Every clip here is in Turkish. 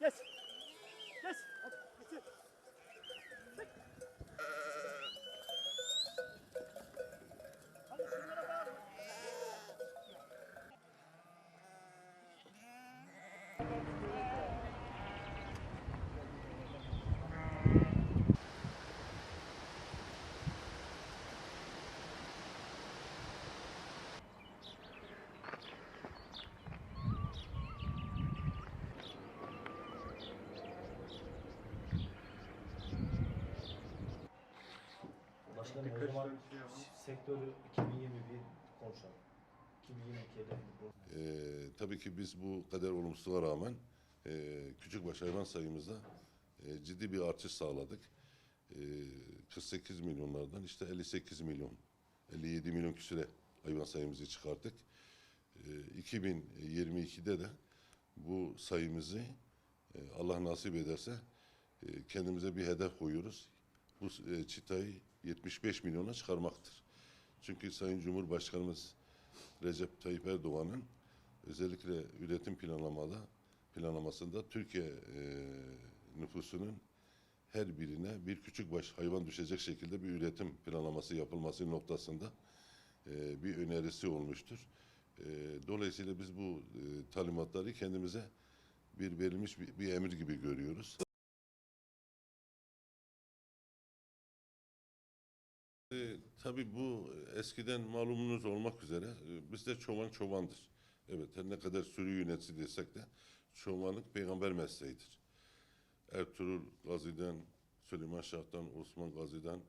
Yes. Başkanım o Birkaç zaman tane şey yapalım. sektörü 2021 konuşalım. 2022 hedefini bu. Ee, tabii ki biz bu kadar olumsuzluğa rağmen e, küçükbaş hayvan sayımızda e, ciddi bir artış sağladık. E, 48 milyonlardan işte 58 milyon, 57 milyon küsüre hayvan sayımızı çıkarttık. E, 2022'de de bu sayımızı e, Allah nasip ederse e, kendimize bir hedef koyuyoruz. Bu e, çıtayı 75 milyona çıkarmaktır. Çünkü Sayın Cumhurbaşkanımız Recep Tayyip Erdoğan'ın özellikle üretim planlamada planlamasında Türkiye e, nüfusunun her birine bir küçük baş hayvan düşecek şekilde bir üretim planlaması yapılması noktasında e, bir önerisi olmuştur. E, dolayısıyla biz bu e, talimatları kendimize bir verilmiş bir, bir emir gibi görüyoruz. E, tabii bu eskiden malumunuz olmak üzere e, bizde çoban çobandır. Evet her ne kadar sürü yönetici desek de çobanlık peygamber mesleğidir. Ertuğrul Gazi'den, Süleyman Şah'tan, Osman Gazi'den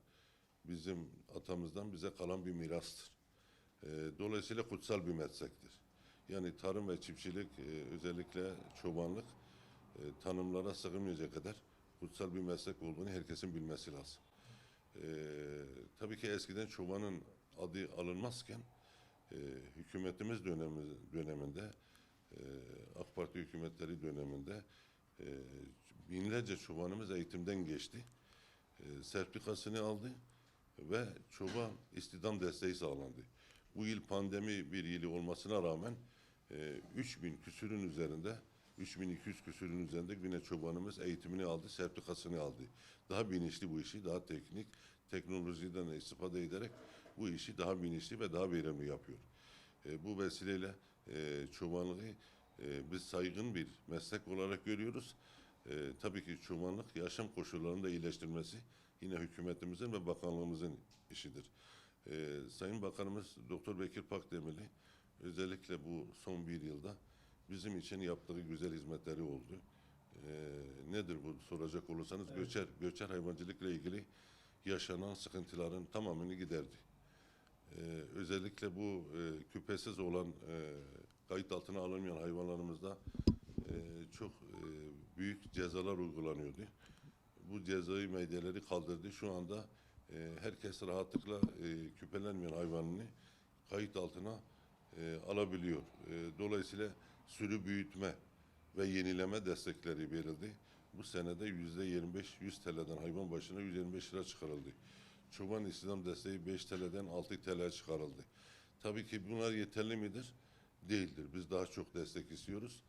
bizim atamızdan bize kalan bir mirastır. E, dolayısıyla kutsal bir meslektir. Yani tarım ve çiftçilik e, özellikle çobanlık e, tanımlara sığmayacak kadar kutsal bir meslek olduğunu herkesin bilmesi lazım. Ee, tabii ki eskiden çobanın adı alınmazken e, hükümetimiz dönemi, döneminde e, AK Parti hükümetleri döneminde e, binlerce çobanımız eğitimden geçti. E, sertifikasını aldı ve çoban istihdam desteği sağlandı. Bu yıl pandemi bir yılı olmasına rağmen e, 3000 küsürün üzerinde 3200 küsürün üzerinde yine çobanımız eğitimini aldı, sertifikasını aldı. Daha bilinçli bu işi, daha teknik, teknolojiden de istifade ederek bu işi daha bilinçli ve daha verimli yapıyor. E, bu vesileyle e, çobanlığı e, biz saygın bir meslek olarak görüyoruz. E, tabii ki çobanlık yaşam koşullarını da iyileştirmesi yine hükümetimizin ve bakanlığımızın işidir. E, Sayın Bakanımız Doktor Bekir Pakdemirli özellikle bu son bir yılda bizim için yaptığı güzel hizmetleri oldu. Ee, nedir bu soracak olursanız göçer göçer hayvancılıkla ilgili yaşanan sıkıntıların tamamını giderdi. Ee, özellikle bu e, küpesiz olan e, kayıt altına alınmayan hayvanlarımızda e, çok e, büyük cezalar uygulanıyordu. Bu cezai meydeleri kaldırdı. Şu anda e, herkes rahatlıkla e, küpelenmeyen hayvanını kayıt altına e, alabiliyor. E, dolayısıyla sürü büyütme ve yenileme destekleri verildi. Bu senede yüzde 25 100 TL'den hayvan başına 125 lira çıkarıldı. Çoban istihdam desteği 5 TL'den 6 TL çıkarıldı. Tabii ki bunlar yeterli midir? Değildir. Biz daha çok destek istiyoruz.